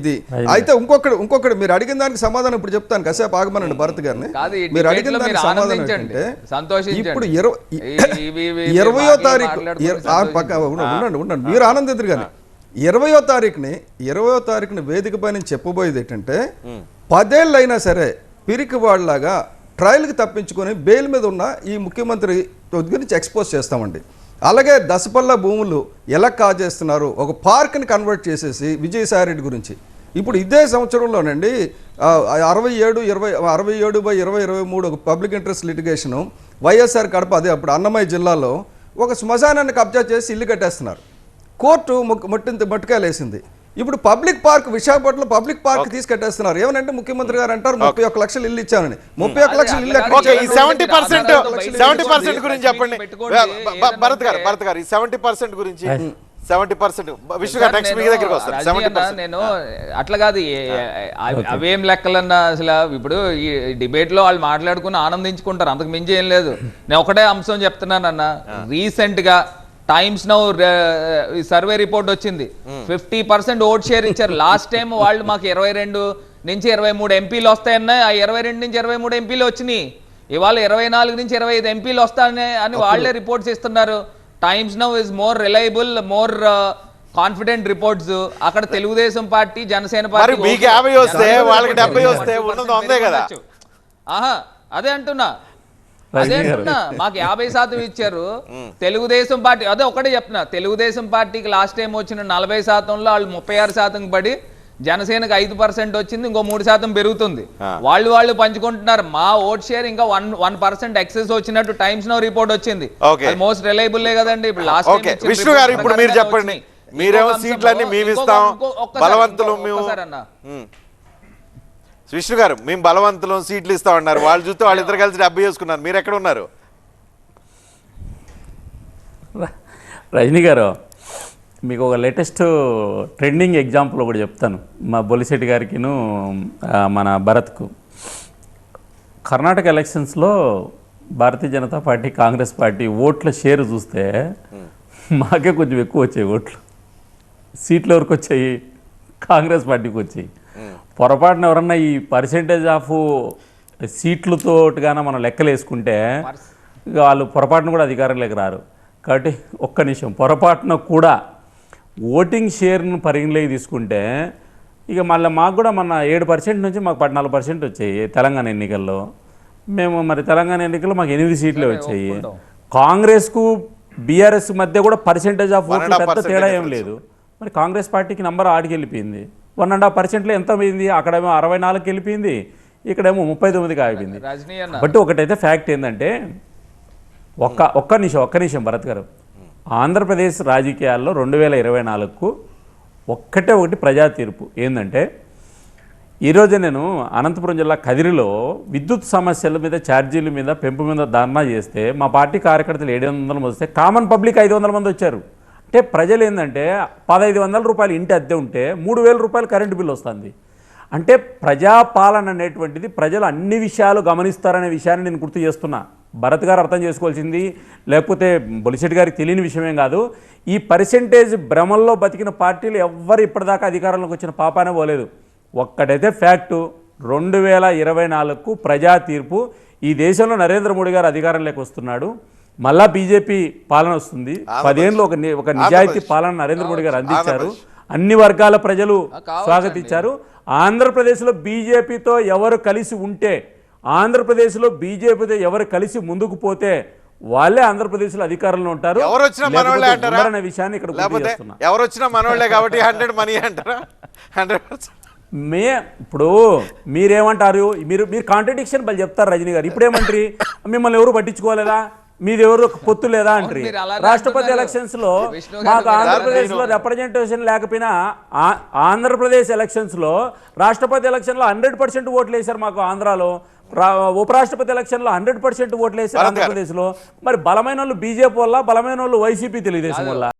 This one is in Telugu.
ఇది. అయితే ఇంకొకటి ఇంకొకటి మీరు అడిగిన దానికి సమాధానం ఇప్పుడు చెప్తాను. కాసేపు ఆగమనండి భరత్ గారిని. మీరు అడిగిన దానికి సమాధానం ఏంటంటే. ఇప్పుడు ఇరవయో తారీఖు ఉండండి, ఉండండి మీరు ఆనందిద్దరు కానీ ఇరవయో తారీఖుని ఇరవయో తారీఖుని వేదిక పైన చెప్పబోయేది ఏంటంటే పదేళ్ళు అయినా సరే పిరికి వాళ్ళలాగా ట్రయల్కి తప్పించుకొని బెయిల్ మీద ఉన్న ఈ ముఖ్యమంత్రి గురించి ఎక్స్పోజ్ చేస్తామండి. అలాగే దశపల్ల భూములు ఎలా కాజేస్తున్నారు ఒక పార్క్ని కన్వర్ట్ చేసేసి విజయసాయి రెడ్డి గురించి. ఇప్పుడు ఇదే సంవత్సరంలోనండి అరవై ఏడు ఇరవై అరవై ఏడు బై ఇరవై ఇరవై మూడు ఒక public interest litigation YSR Kadapa అదే అప్పుడు అన్నమయ్య జిల్లాలో ఒక శ్మశానాన్ని కబ్జా చేసి ఇల్లు కట్టేస్తున్నారు. కోర్టు మొట్టింత మట్టుకాయలు వేసింది ఇప్పుడు పబ్లిక్ పార్క్ విశాఖపట్నంలో పబ్లిక్ పార్క్ తీసుకెట్టేస్తున్నారు. ఏమనంటే ముఖ్యమంత్రి గారు అంటారు ముప్పై ఒక్క లక్షలు ఇల్లు ఇచ్చానని. ముప్పై ఒక్క లక్షలు ఇల్లు? సెవెంటీ పర్సెంట్ సెవెంటీ పర్సెంట్ గురించి చెప్పండి. భరత్ గారు భరత్ గారు ఈ సెవెంటీ పర్సెంట్ గురించి. Seventy percent. నెక్స్ట్ మీ దగ్గరికి సెవెంటీ అన్న, నేను అట్లా కాదు అవి- లెక్కలన్నా అసలు ఇప్పుడు ఈ డిబేట్లో వాళ్ళు మాట్లాడుకుని ఆనందించుకుంటారు. అంతకు మించి ఏం లేదు. నేను ఒకటే అంశం చెప్తున్నానన్న రీసెంట్గా టైమ్స్ నౌ సర్వే రిపోర్ట్ వచ్చింది. ఫిఫ్టీ పర్సెంట్ ఓట్ షేర్ ఇచ్చారు. లాస్ట్ టైం వాళ్ళు మాకు ఇరవై రెండు నుంచి ఇరవై మూడు ఎంపీలు వస్తాయన్నాయి ఆ ఇరవై రెండు నుంచి ఇరవై మూడు ఎంపీలు వచ్చినాయి. ఇవాళ ఇరవై నాలుగు నుంచి ఇరవై ఐదు ఎంపీలు వస్తాయని అని వాళ్ళే రిపోర్ట్స్ ఇస్తున్నారు Times Now is more reliable more confident reports అక్కడ తెలుగుదేశం పార్టీ జనసేన పార్టీ మీకు యాభై వస్తే వాళ్ళకి డెబ్బై వస్తే ఉన్నది కదా. ఆహా అదే అంటున్నా. అదే అంటున్నా. మాకు యాభై శాతం ఇచ్చారు. తెలుగుదేశం పార్టీ అదే ఒకటే చెప్తున్నా. తెలుగుదేశం పార్టీకి లాస్ట్ టైం వచ్చిన నలభై శాతంలో వాళ్ళు ముప్పై ఆరు శాతం పడి జనసేనకి ఐదు పర్సెంట్ వచ్చింది ఇంకో మూడు శాతం పెరుగుతుంది. వాళ్ళు వాళ్ళు పంచుకుంటున్నారు. మా ఓట్ షేర్ ఇంకా వన్ వన్ పర్సెంట్ ఎక్సెస్ వచ్చినట్టు టైమ్స్ నో రిపోర్ట్ వచ్చింది. మోస్ట్ రిలయబుల్ కదండి. ఇప్పుడు లాస్ట్ ఓకే. విష్ణు గారు ఇప్పుడు మీరు చెప్పండి. మీరేమో సీట్లన్నీ మేము ఇస్తాం బలవంతులు మేము ఉమ్. విష్ణు గారు మేము బలవంతులు సీట్లు ఇస్తామన్నారు. వాళ్ళు చూస్తే వాళ్ళు ఇద్దరు కలిసి డెబ్బై చేసుకున్నారు. మీరు ఎక్కడ ఉన్నారు? రజనీ గారు మీకు ఒక లేటెస్ట్ ట్రెండింగ్ ఎగ్జాంపుల్ ఒకటి చెప్తాను. మా బొలిశెట్టి గారికిను మన భరత్కు. కర్ణాటక ఎలక్షన్స్లో భారతీయ జనతా పార్టీ కాంగ్రెస్ పార్టీ ఓట్ల షేర్ చూస్తే మాకే కొంచెం ఎక్కువ వచ్చాయి ఓట్లు. సీట్లు ఎవరికి వచ్చాయి? కాంగ్రెస్ పార్టీకి వచ్చాయి. పొరపాటున ఎవరన్నా ఈ పర్సెంటేజ్ ఆఫ్ సీట్లతో గాన మనం లెక్కలు వేసుకుంటే వాళ్ళు పొరపాటున కూడా అధికారంలోకి రారు. కాబట్టి ఒక్క నిమిషం పొరపాటున కూడా ఓటింగ్ షేర్ను పరిగణలోకి తీసుకుంటే ఇక మళ్ళీ మాకు కూడా మన ఏడు పర్సెంట్ నుంచి మాకు పద్నాలుగు పర్సెంట్ వచ్చాయి తెలంగాణ ఎన్నికల్లో. మేము మరి తెలంగాణ ఎన్నికల్లో మాకు ఎనిమిది సీట్లే వచ్చాయి. కాంగ్రెస్కు బీఆర్ఎస్ మధ్య కూడా పర్సెంటేజ్ ఆఫ్ ఓట్లు పెద్ద తేడా ఏం. లేదు. మరి కాంగ్రెస్ పార్టీకి నంబర్ ఆడికి వెళ్ళిపోయింది. వన్ అండ్ హాఫ్ పర్సెంట్లో ఎంత పోయింది? అక్కడేమో అరవై నాలుగుకి వెళ్ళిపోయింది. ఇక్కడేమో ముప్పై తొమ్మిదికి ఆగిపోయింది. రజనీ అన్న బట్ ఒకటైతే ఫ్యాక్ట్ ఏంటంటే ఒక్క ఒక్క నిమిషం ఒక్క నిమిషం భరత్ గారు. ఆంధ్రప్రదేశ్ రాజకీయాల్లో రెండు వేల ఇరవై నాలుగుకు ఒక్కటే ఒకటి ప్రజా తీర్పు. ఏంటంటే ఈరోజు నేను అనంతపురం జిల్లా కదిరిలో విద్యుత్ సమస్యల మీద ఛార్జీల మీద పెంపు మీద ధర్నా చేస్తే మా పార్టీ కార్యకర్తలు ఏడు వందల మంది వస్తే కామన్ పబ్లిక్ ఐదు వందల మంది వచ్చారు. అంటే ప్రజలు ఏంటంటే పదహైదు వందల రూపాయలు ఇంటి అద్దె ఉంటే మూడు వేల రూపాయలు కరెంటు బిల్లు వస్తుంది. అంటే ప్రజాపాలన అనేటువంటిది ప్రజలు అన్ని విషయాలు గమనిస్తారనే విషయాన్ని నేను గుర్తు చేస్తున్నా. భరత్ గారు అర్థం చేసుకోవాల్సింది లేకపోతే బొలిశెట్టి గారికి తెలియని విషయమేం కాదు. ఈ పర్సెంటేజ్ భ్రమల్లో బతికిన పార్టీలు ఎవ్వరు ఇప్పటిదాకా అధికారంలోకి వచ్చిన పాపానే పోలేదు. ఒక్కటైతే ఫ్యాక్టు రెండు వేల ఇరవై నాలుగుకు ప్రజా తీర్పు ఈ దేశంలో నరేంద్ర మోడీ గారు అధికారంలోకి వస్తున్నాడు. మళ్ళా బీజేపీ పాలన వస్తుంది. పదేళ్ళు ఒక ఒక నిజాయితీ పాలన నరేంద్ర మోడీ గారు అందించారు. అన్ని వర్గాల ప్రజలు స్వాగతించారు. ఆంధ్రప్రదేశ్లో బీజేపీతో ఎవరు కలిసి ఉంటే ఆంధ్రప్రదేశ్లో బీజేపీతో ఎవరు కలిసి ముందుకు పోతే వాళ్ళే ఆంధ్రప్రదేశ్లో అధికారంలో ఉంటారు. ఎవరు వచ్చినా మనోళ్ళే అంటారా? ఉండరనే విషయాన్ని ఇక్కడ లేకపోతే ఎవరు వచ్చినా మనోళ్ళే కాబట్టి హండ్రెడ్ మనీ అంటారా? Hundred percent. మే ఇప్పుడు మీరేమంటారు? మీరు మీరు కాంట్రడిక్షన్ వాళ్ళు చెప్తారు రజనీ గారు. ఇప్పుడేమంటారు? మిమ్మల్ని ఎవరు పట్టించుకోలేదా? మీది ఎవరు పొత్తు లేదా అంటారు? అలానే రాష్ట్రపతి. ఎలక్షన్స్లో మాకు ఆంధ్రప్రదేశ్లో రిప్రజెంటేషన్ లేకపోయినా ఆ- ఆంధ్రప్రదేశ్ ఎలక్షన్స్లో రాష్ట్రపతి ఎలక్షన్లో హండ్రెడ్ పర్సెంట్ ఓట్లు వేశారు మాకు ఆంధ్రాలో. ఉపరాష్ట్రపతి ఎలక్షన్లో హండ్రెడ్ పర్సెంట్ ఓట్లు వేశారు భరత్ గారు. ఆంధ్రప్రదేశ్లో మరి బలమైన వాళ్ళు బీజేపీ వల్ల బలమైన వాళ్ళు వైసీపీ తెలుగుదేశం వల్ల.